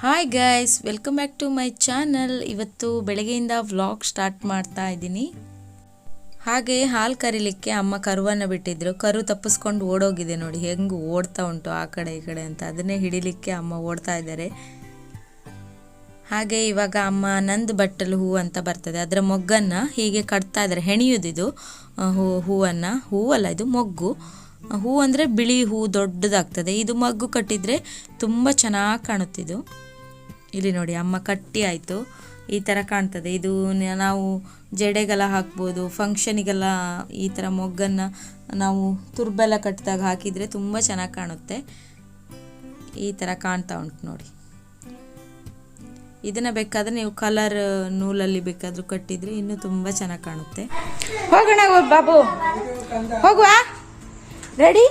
Hi guys welcome back to my channel ಇವತ್ತು ಬೆಳಗ್ಗೆಯಿಂದ vlog start ಮಾಡ್ತಾ ಇದ್ದೀನಿ. ಹಾಗೆ ಹಾಲು ಕರಿಲಿಕ್ಕೆ ಅಮ್ಮ ಕರುವನ್ನು ಬಿಟ್ಟಿದ್ರು. ಕರು ತಪ್ಪಿಸ್ಕೊಂಡು ಓಡೋಗಿದೆ ನೋಡಿ ಹೆಂಗೆ ಓಡ್ತಾ ಉಂಟು ಆ ಕಡೆ ಈ ಕಡೆ ಅಂತ. ಅದನ್ನೇ ಹಿಡಿಲಿಕ್ಕೆ ಅಮ್ಮ ಓಡ್ತಾ ಇದ್ದಾರೆ. ಹಾಗೆ ಇವಾಗ ಅಮ್ಮ ನಂದು ಬಟ್ಟಲು ಹೂ ಅಂತ ಬರ್ತದೆ. ಅದರ ಮೊಗ್ಗನ್ನು ಹೀಗೆ ಕಟ್ತಾ ಇದ್ದಾರೆ. ಆ, ಹೂ ಹೂವನ್ನು. ಹೂವಲ್ಲ ಇದು? ಮೊಗ್ಗು. ಹೂ ಅಂದರೆ ಬಿಳಿ ಹೂ ದೊಡ್ಡದಾಗ್ತದೆ. ಇದು ಮಗ್ಗು ಕಟ್ಟಿದರೆ ತುಂಬ ಚೆನ್ನಾಗಿ ಕಾಣುತ್ತಿದ್ದು ಇಲ್ಲಿ ನೋಡಿ, ಅಮ್ಮ ಕಟ್ಟಿ ಆಯಿತು. ಈ ಥರ ಕಾಣ್ತದೆ. ಇದು ನಾವು ಜಡೆಗೆಲ್ಲ ಹಾಕ್ಬೋದು ಫಂಕ್ಷನಿಗೆಲ್ಲ ಈ ಥರ ಮೊಗ್ಗನ್ನು ನಾವು ತುರ್ಬೆಲ್ಲ ಕಟ್ಟಿದಾಗ ಹಾಕಿದರೆ ತುಂಬ ಚೆನ್ನಾಗಿ ಕಾಣುತ್ತೆ. ಈ ಥರ ಕಾಣ್ತಾ ಉಂಟು ನೋಡಿ. ಇದನ್ನ ಬೇಕಾದರೆ ನೀವು ಕಲರ್ ನೂಲಲ್ಲಿ ಬೇಕಾದರೂ ಕಟ್ಟಿದರೆ ಇನ್ನೂ ತುಂಬ ಚೆನ್ನಾಗಿ ಕಾಣುತ್ತೆ. ಹೋಗೋಣ ಹೋಗ್ ಬಾಬು. ಹೋಗುವ. ರೆಡಿ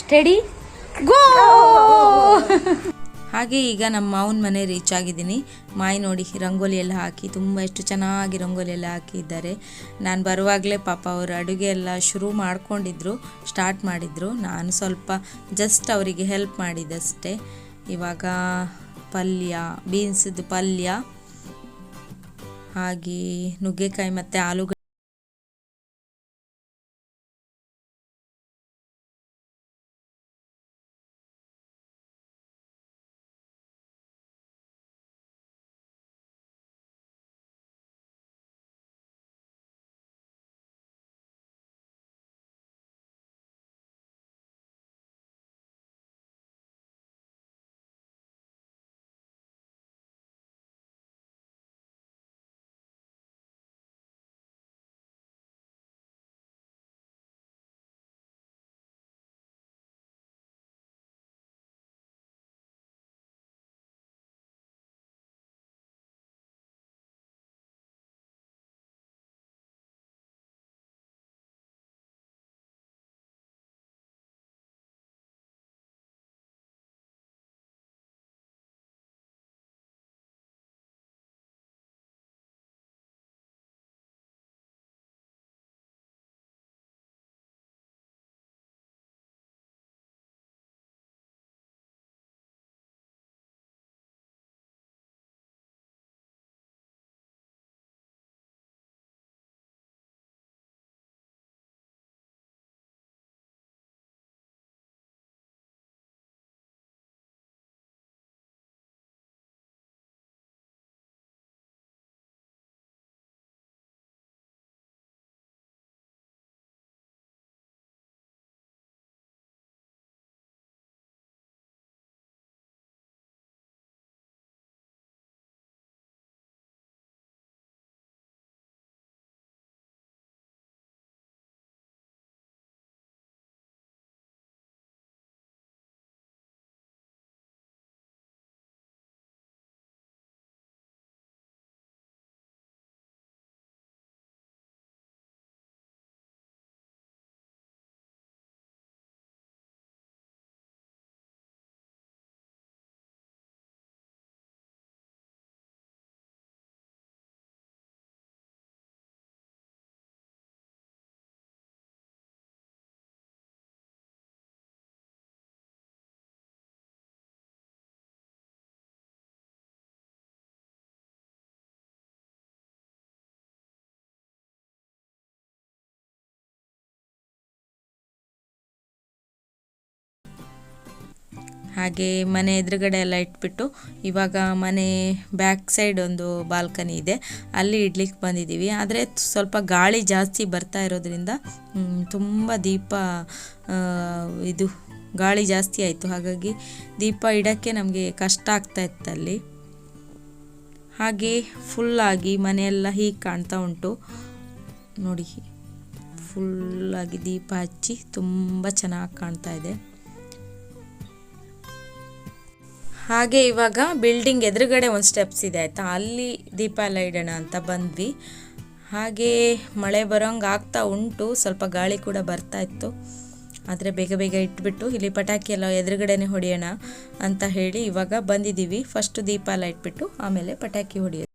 ಸ್ಟಡಿ ಗೋ ಹಾಗೆ ಈಗ ನಮ್ಮ ಮಾವನ ಮನೆ ರೀಚ್ ಆಗಿದ್ದೀನಿ. ಮಾಯಿ ನೋಡಿ, ರಂಗೋಲಿ ಎಲ್ಲ ಹಾಕಿ, ತುಂಬ ಎಷ್ಟು ಚೆನ್ನಾಗಿ ರಂಗೋಲಿ ಎಲ್ಲ ಹಾಕಿದ್ದಾರೆ. ನಾನು ಬರುವಾಗಲೇ ಪಾಪ ಅವರು ಅಡುಗೆ ಎಲ್ಲ ಶುರು ಮಾಡ್ಕೊಂಡಿದ್ರು ಸ್ಟಾರ್ಟ್ ಮಾಡಿದ್ರು. ನಾನು ಸ್ವಲ್ಪ ಜಸ್ಟ್ ಅವರಿಗೆ ಹೆಲ್ಪ್ ಮಾಡಿದ್ದಷ್ಟೇ ಇವಾಗ ಪಲ್ಯ ಬೀನ್ಸದ್ದು ಪಲ್ಯ, ಹಾಗೆ ನುಗ್ಗೆಕಾಯಿ ಮತ್ತು ಆಲೂಗಡ್ಡೆ ಹಾಗೆ ಮನೆ ಎದುರುಗಡೆ ಎಲ್ಲ ಇಟ್ಬಿಟ್ಟು ಇವಾಗ ಮನೆ ಬ್ಯಾಕ್ ಸೈಡ್ ಒಂದು ಬಾಲ್ಕನಿ ಇದೆ. ಅಲ್ಲಿ ಇಡ್ಲಿಕ್ಕೆ ಬಂದಿದ್ದೀವಿ ಆದರೆ ಸ್ವಲ್ಪ ಗಾಳಿ ಜಾಸ್ತಿ ಬರ್ತಾ ಇರೋದ್ರಿಂದ ತುಂಬ ದೀಪ ಇದು ಗಾಳಿ ಜಾಸ್ತಿ ಆಯಿತು. ಹಾಗಾಗಿ ದೀಪ ಇಡೋಕ್ಕೆ ನಮಗೆ ಕಷ್ಟ ಆಗ್ತಾ ಇತ್ತು ಅಲ್ಲಿ. ಹಾಗೆ ಫುಲ್ಲಾಗಿ ಮನೆಯೆಲ್ಲ ಹೀಗೆ ಕಾಣ್ತಾ ಉಂಟು. ನೋಡಿ ಫುಲ್ಲಾಗಿ ದೀಪ ಹಚ್ಚಿ ತುಂಬ ಚೆನ್ನಾಗಿ ಕಾಣ್ತಾ ಇದೆ. ಹಾಗೆ ಇವಾಗ ಬಿಲ್ಡಿಂಗ್ ಎದುರುಗಡೆ ಒಂದು ಸ್ಟೆಪ್ಸ್ ಇದೆ, ಆಯಿತಾ? ಅಲ್ಲಿ ದೀಪ ಎಲ್ಲ ಇಡೋಣ ಅಂತ ಬಂದ್ವಿ. ಹಾಗೆ ಮಳೆ ಬರೋಂಗೆ ಆಗ್ತಾ ಉಂಟು, ಸ್ವಲ್ಪ ಗಾಳಿ ಕೂಡ ಬರ್ತಾ ಇತ್ತು. ಆದರೆ ಬೇಗ ಬೇಗ ಇಟ್ಬಿಟ್ಟು ಇಲ್ಲಿ ಪಟಾಕಿ ಎಲ್ಲ ಎದುರುಗಡೆನೆ ಹೊಡೆಯೋಣ ಅಂತ ಹೇಳಿ ಇವಾಗ ಬಂದಿದ್ದೀವಿ. ಫಸ್ಟ್ ದೀಪ ಎಲ್ಲ ಇಟ್ಬಿಟ್ಟು ಆಮೇಲೆ ಪಟಾಕಿ ಹೊಡೆಯೋದು.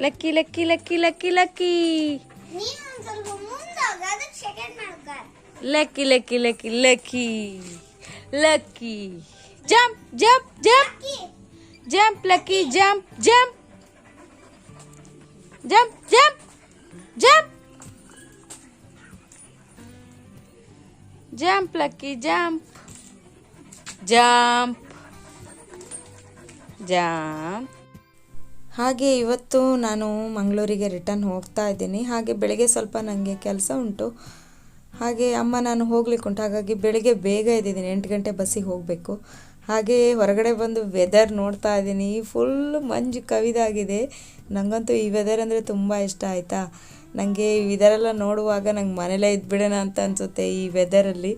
Lucky Lucky Lucky Lucky Lucky ನೀನು ಒಂದ್ ಸ್ವಲ್ಪ ಮುಂದೋಗ ಅದಕ್ಕೆ ಸೆಕೆಂಡ್ ಮಾಡ್ಕ Lucky Lucky Lucky Lucky Lucky jump jump jump jump Lucky jump jump jump jump jump jump Lucky jump jump jump ಹಾಗೆ ಇವತ್ತು ನಾನು ಮಂಗಳೂರಿಗೆ ರಿಟರ್ನ್ ಹೋಗ್ತಾ ಇದ್ದೀನಿ. ಹಾಗೆ ಬೆಳಗ್ಗೆ ಸ್ವಲ್ಪ ನನಗೆ ಕೆಲಸ ಉಂಟು. ಹಾಗೆ ಅಮ್ಮ ನಾನು ಹೋಗ್ಲಿಕ್ಕೆ ಉಂಟು. ಹಾಗಾಗಿ ಬೆಳಗ್ಗೆ ಬೇಗ ಇದ್ದೀನಿ ಎಂಟು ಗಂಟೆ ಬಸ್ಸಿಗೆ ಹೋಗಬೇಕು. ಹಾಗೆ ಹೊರಗಡೆ ಬಂದು ವೆದರ್ ನೋಡ್ತಾ ಇದ್ದೀನಿ. ಫುಲ್ ಮಂಜು ಕವಿದಾಗಿದೆ. ನನಗಂತೂ ಈ ವೆದರ್ ಅಂದರೆ ತುಂಬ ಇಷ್ಟ ಆಯಿತಾ? ನನಗೆ ಈ ವೆದರೆಲ್ಲ ನೋಡುವಾಗ ನಂಗೆ ಮನೇಲೇ ಇದ್ಬಿಡೋಣ ಅಂತ ಅನಿಸುತ್ತೆ ಈ ವೆದರಲ್ಲಿ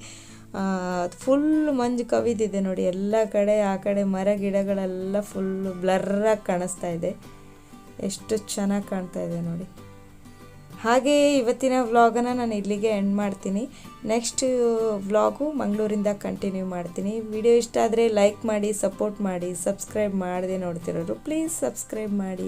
ಫುಲ್ ಮಂಜು ಕವಿದಿದೆ ನೋಡಿ. ಎಲ್ಲ ಕಡೆ, ಆ ಕಡೆ ಮರ ಗಿಡಗಳೆಲ್ಲ ಫುಲ್ಲು ಬ್ಲರ್ರಾಗಿ ಕಾಣಿಸ್ತಾ ಇದೆ. ಎಷ್ಟು ಚೆನ್ನಾಗಿ ಕಾಣ್ತಾ ಇದೆ ನೋಡಿ. ಹಾಗೆ ಇವತ್ತಿನ ವ್ಲಾಗನ್ನು ನಾನು ಇಲ್ಲಿಗೆ ಎಂಡ್ ಮಾಡ್ತೀನಿ. ನೆಕ್ಸ್ಟ್ ವ್ಲಾಗು ಮಂಗಳೂರಿಂದ ಕಂಟಿನ್ಯೂ ಮಾಡ್ತೀನಿ. ವಿಡಿಯೋ ಇಷ್ಟ ಆದರೆ ಲೈಕ್ ಮಾಡಿ ಸಪೋರ್ಟ್ ಮಾಡಿ ಸಬ್ಸ್ಕ್ರೈಬ್ ಮಾಡದೆ ನೋಡ್ತಿರೋರು ಪ್ಲೀಸ್ ಸಬ್ಸ್ಕ್ರೈಬ್ ಮಾಡಿ.